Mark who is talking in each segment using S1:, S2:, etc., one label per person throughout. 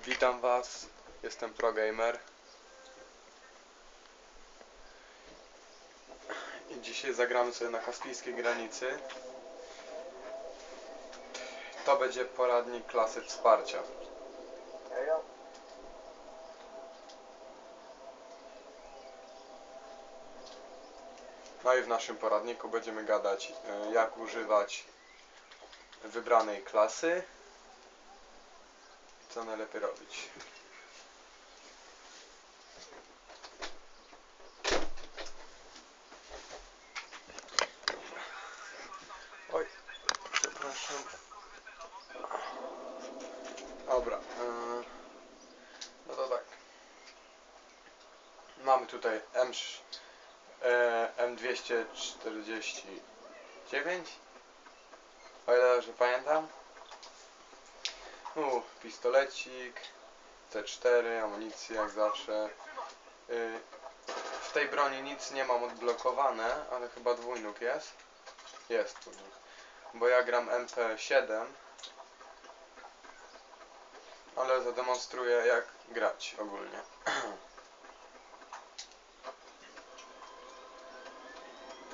S1: Witam Was, jestem ProGamer i dzisiaj zagramy sobie na kaspijskiej granicy. To będzie poradnik klasy wsparcia. No i w naszym poradniku będziemy gadać e, jak używać wybranej klasy co najlepiej robić. Oj, przepraszam. Dobra, yy, no to tak. Mamy tutaj M, e, M249, o ile że pamiętam. U, pistolecik, C4, amunicja jak zawsze. Y, w tej broni nic nie mam odblokowane, ale chyba dwójnóg jest. Jest dwójnóg. Bo ja gram MP7. Ale zademonstruję jak grać ogólnie.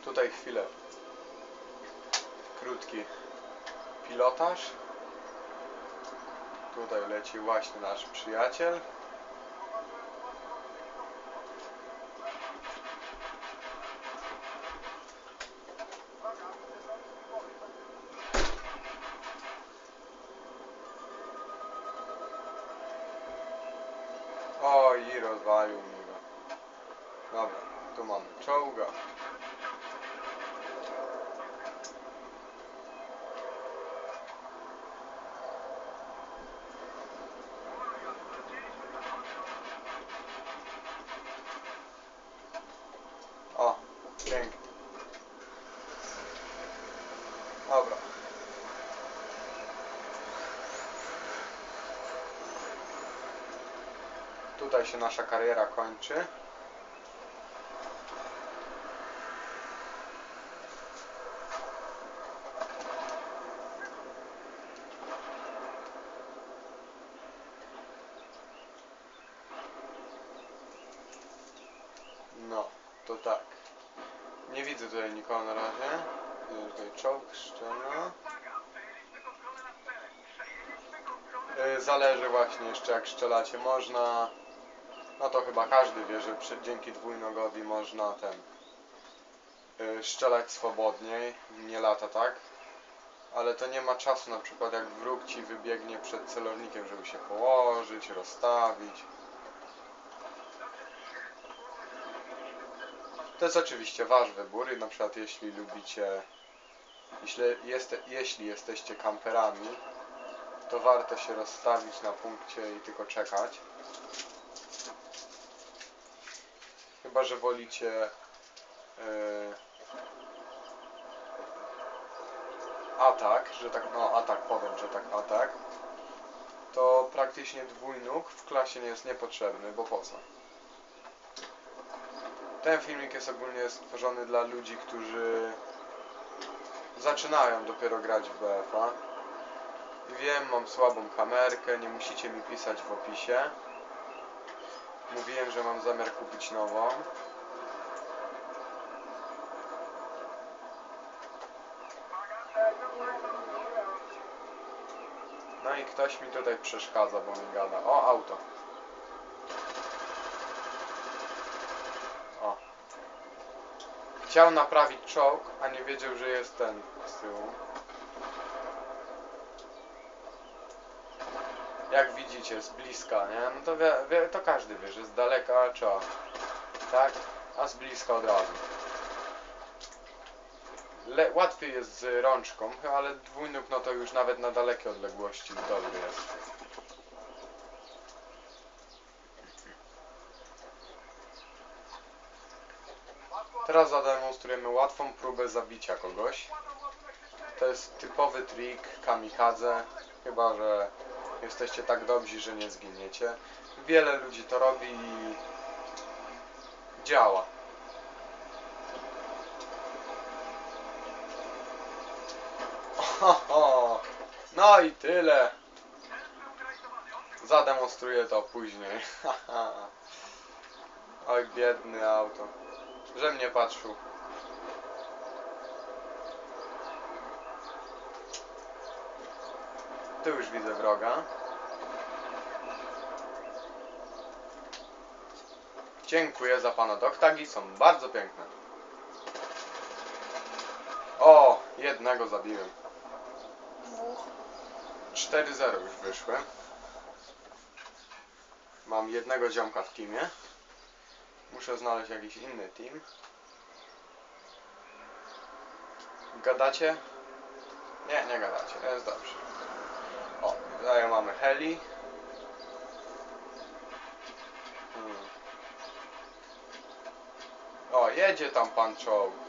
S1: Tutaj chwilę. Krótki pilotaż. Tutaj leci właśnie nasz przyjaciel. O, i rozwalił mi go. Dobra, tu mamy czołga. O, pięknie. Dobra. Tutaj się nasza kariera kończy. No, to tak. Nie widzę tutaj nikogo na razie. Widzę tutaj czołg, szczena. Yy, Zależy właśnie jeszcze jak strzelacie. Można... No to chyba każdy wie, że przy, dzięki dwójnogowi można ten... Yy, strzelać swobodniej. Nie lata tak. Ale to nie ma czasu na przykład jak wróg ci wybiegnie przed celownikiem, żeby się położyć, rozstawić. To jest oczywiście wasz wybór i na przykład jeśli lubicie, jeśli, jeste, jeśli jesteście kamperami, to warto się rozstawić na punkcie i tylko czekać. Chyba, że wolicie yy, atak, że tak, no atak powiem, że tak atak, to praktycznie dwójnóg w klasie nie jest niepotrzebny, bo po co? Ten filmik jest ogólnie stworzony dla ludzi, którzy zaczynają dopiero grać w BFA. Wiem, mam słabą kamerkę, nie musicie mi pisać w opisie. Mówiłem, że mam zamiar kupić nową. No i ktoś mi tutaj przeszkadza, bo mi gada. O, auto. Chciał naprawić czołg, a nie wiedział, że jest ten z tyłu. Jak widzicie, z bliska, nie? No to, wie, wie, to każdy wie, że z daleka trzeba. Tak? A z bliska od razu. Le, łatwiej jest z rączką, ale dwójnóg no to już nawet na dalekie odległości dobry jest. Teraz zademonstrujemy łatwą próbę zabicia kogoś. To jest typowy trik kamikadze, chyba że jesteście tak dobrzy, że nie zginiecie. Wiele ludzi to robi i działa. Oho, no i tyle. Zademonstruję to później. Oj, biedny auto. Że mnie patrzył. Tu już widzę wroga. Dziękuję za pana doktagi, są bardzo piękne. O, jednego zabiłem.
S2: Dwóch.
S1: 4-0 już wyszły. Mam jednego ziomka w teamie. Muszę znaleźć jakiś inny team. Gadacie? Nie, nie gadacie, jest dobrze. O, tutaj mamy heli. Hmm. O, jedzie tam pan czołg.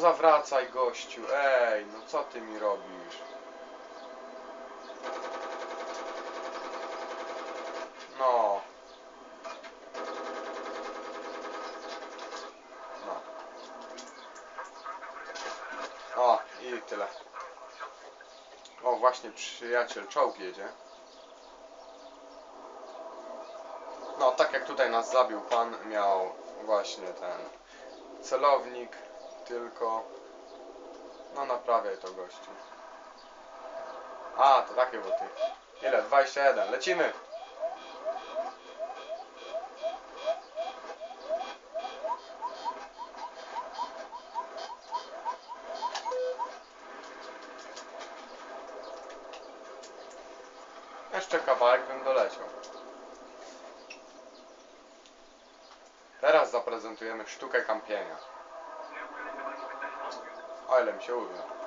S1: Zawracaj gościu, ej, no co ty mi robisz? No. No. O, i tyle. O, właśnie przyjaciel czołg jedzie. No, tak jak tutaj nas zabił pan, miał właśnie ten celownik, tylko... No naprawiaj to gościu. A, to takie buty. Ile? 21. Lecimy! Jeszcze kawałek bym doleciał. Teraz zaprezentujemy sztukę kampienia. O ile mi się uda.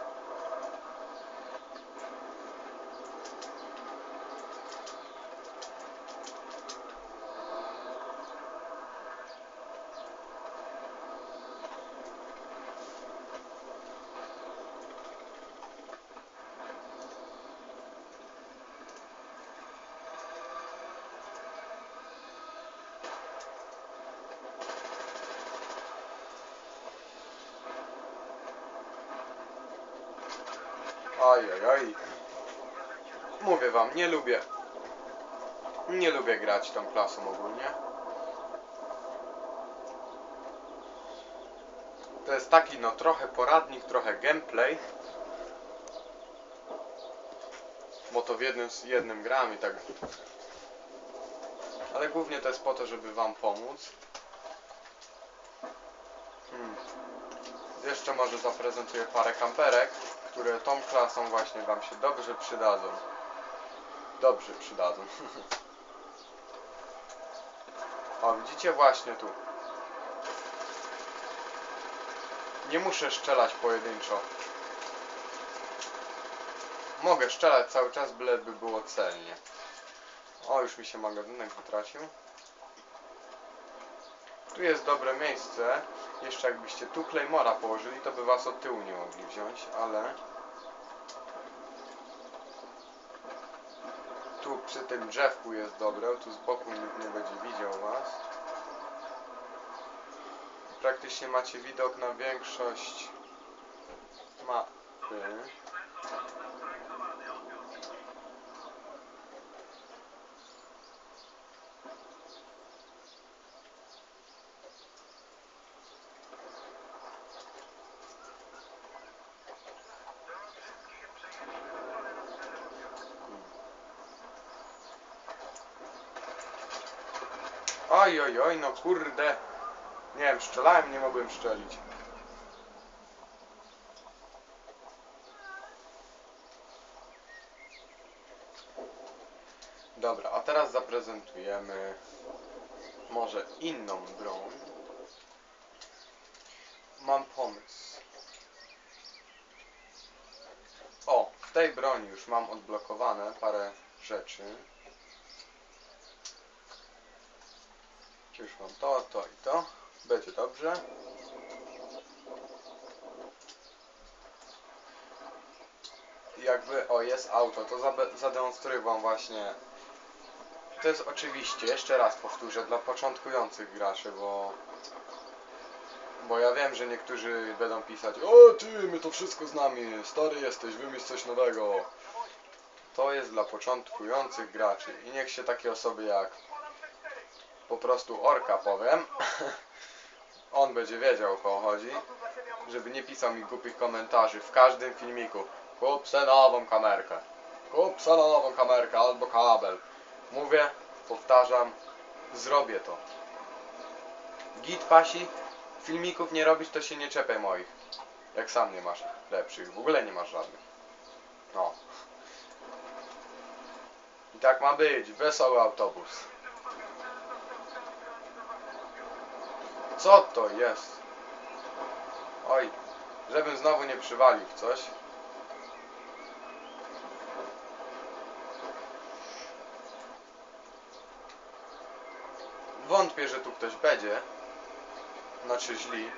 S1: Oj. Mówię wam, nie lubię. Nie lubię grać tą klasą ogólnie. To jest taki no trochę poradnik, trochę gameplay. Bo to w jednym, jednym gram i tak. Ale głównie to jest po to, żeby wam pomóc. Hmm. Jeszcze może zaprezentuję parę kamperek, które tą klasą właśnie wam się dobrze przydadzą. Dobrze przydadzą. o, widzicie właśnie tu. Nie muszę strzelać pojedynczo. Mogę strzelać cały czas, byleby było celnie. O, już mi się magazynek wytracił. Tu jest dobre miejsce. Jeszcze jakbyście tu Claymora położyli, to by was od tyłu nie mogli wziąć, ale... Tu przy tym drzewku jest dobre, tu z boku nikt nie będzie widział was. Praktycznie macie widok na większość mapy. Oj, no kurde. Nie wiem, strzelałem, nie mogłem strzelić. Dobra, a teraz zaprezentujemy może inną broń. Mam pomysł. O, w tej broni już mam odblokowane parę rzeczy. To, to i to. Będzie dobrze. Jakby, o jest auto, to zademonstruję wam właśnie. To jest oczywiście, jeszcze raz powtórzę, dla początkujących graczy, bo Bo ja wiem, że niektórzy będą pisać O ty, my to wszystko znamy, stary jesteś, wymyśl coś nowego. To jest dla początkujących graczy i niech się takie osoby jak po prostu Orka powiem, on będzie wiedział o kogo chodzi, żeby nie pisał mi głupich komentarzy w każdym filmiku. Kup se nową kamerkę, kup se nową kamerkę albo kabel. Mówię, powtarzam, zrobię to. Git pasi, filmików nie robisz, to się nie czepiaj moich. Jak sam nie masz lepszych, w ogóle nie masz żadnych. No. I tak ma być, wesoły autobus. Co to jest? Oj, żebym znowu nie przywalił coś. Wątpię, że tu ktoś będzie. Znaczy źli.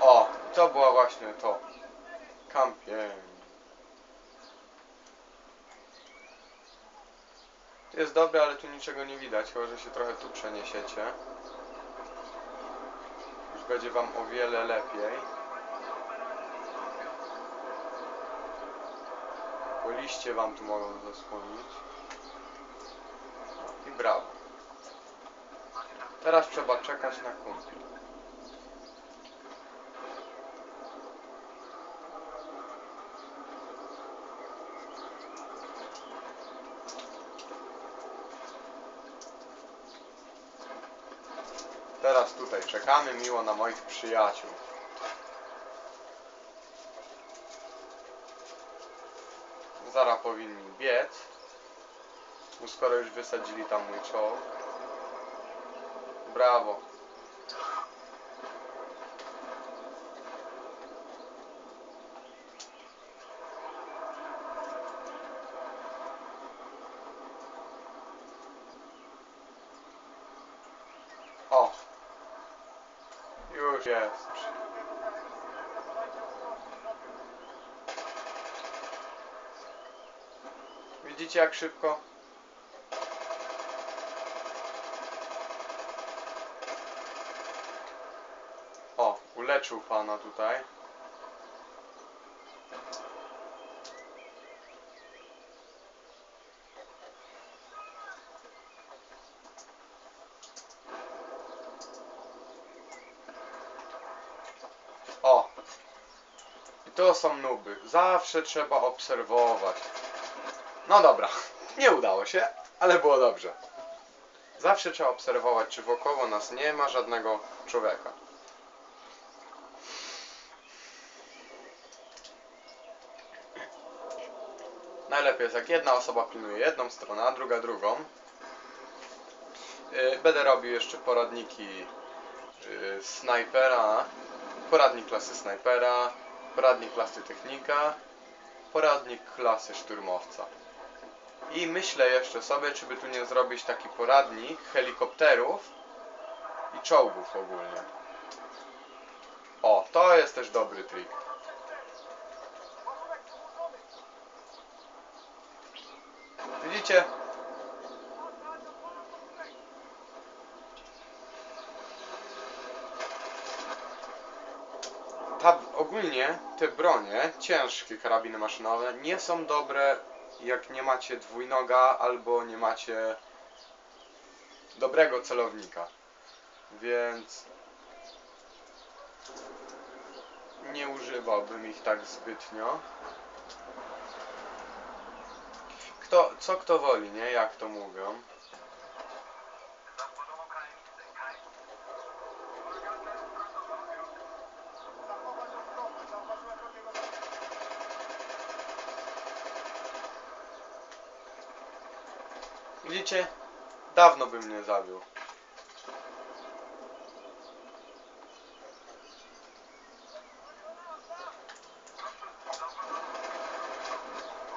S1: O, to była właśnie to. Jest dobre, ale tu niczego nie widać, chyba że się trochę tu przeniesiecie. Już będzie wam o wiele lepiej. Bo liście wam tu mogą zasłonić. I brawo. Teraz trzeba czekać na kumpli. Teraz tutaj czekamy miło na moich przyjaciół. Zara powinni biec. Bo skoro już wysadzili tam mój czołg. Brawo. O. Już jest. Widzicie jak szybko? O, uleczył pana tutaj. O! I to są nuby. Zawsze trzeba obserwować. No dobra, nie udało się, ale było dobrze. Zawsze trzeba obserwować, czy wokoło nas nie ma żadnego człowieka. Najlepiej jest jak jedna osoba pilnuje jedną stronę, a druga drugą. Yy, Będę robił jeszcze poradniki yy, snajpera, poradnik klasy snajpera, poradnik klasy technika, poradnik klasy szturmowca. I myślę jeszcze sobie, czy by tu nie zrobić taki poradnik helikopterów i czołgów ogólnie. O, to jest też dobry trik. Widzicie? Ta, ogólnie te bronie, ciężkie karabiny maszynowe, nie są dobre jak nie macie dwójnoga albo nie macie dobrego celownika. Więc nie używałbym ich tak zbytnio. Kto, co kto woli, nie? Jak to mówią. Widzicie? Dawno bym nie zabił.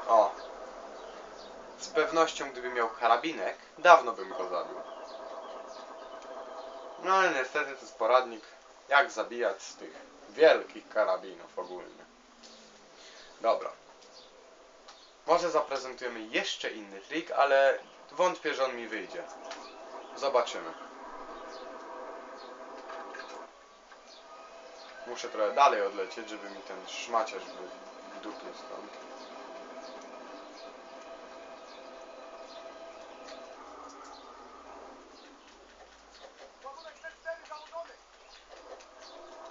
S1: O. Z pewnością gdyby miał karabinek, dawno bym go zabił. No ale niestety to jest poradnik, jak zabijać z tych wielkich karabinów ogólnie. Dobra. Może zaprezentujemy jeszcze inny trik, ale Wątpię, że on mi wyjdzie. Zobaczymy. Muszę trochę dalej odlecieć, żeby mi ten szmaciarz wy- wdupił stąd.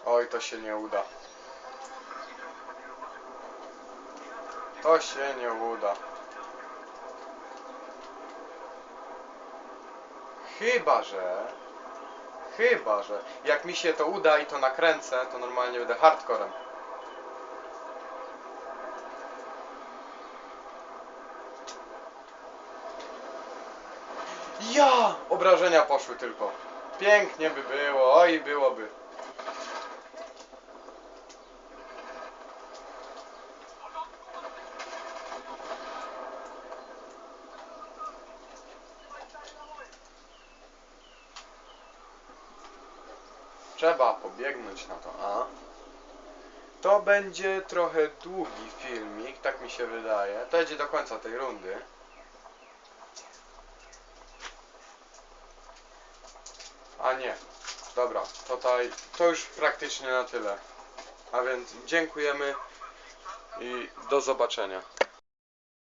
S1: Oj, to się nie uda. To się nie uda. Chyba, że... Chyba, że... Jak mi się to uda i to nakręcę, to normalnie będę hardcorem. Ja! Obrażenia poszły tylko. Pięknie by było, oj byłoby. Trzeba pobiegnąć na to, a? To będzie trochę długi filmik, tak mi się wydaje. To idzie do końca tej rundy. A nie. Dobra, tutaj to już praktycznie na tyle. A więc dziękujemy i do zobaczenia.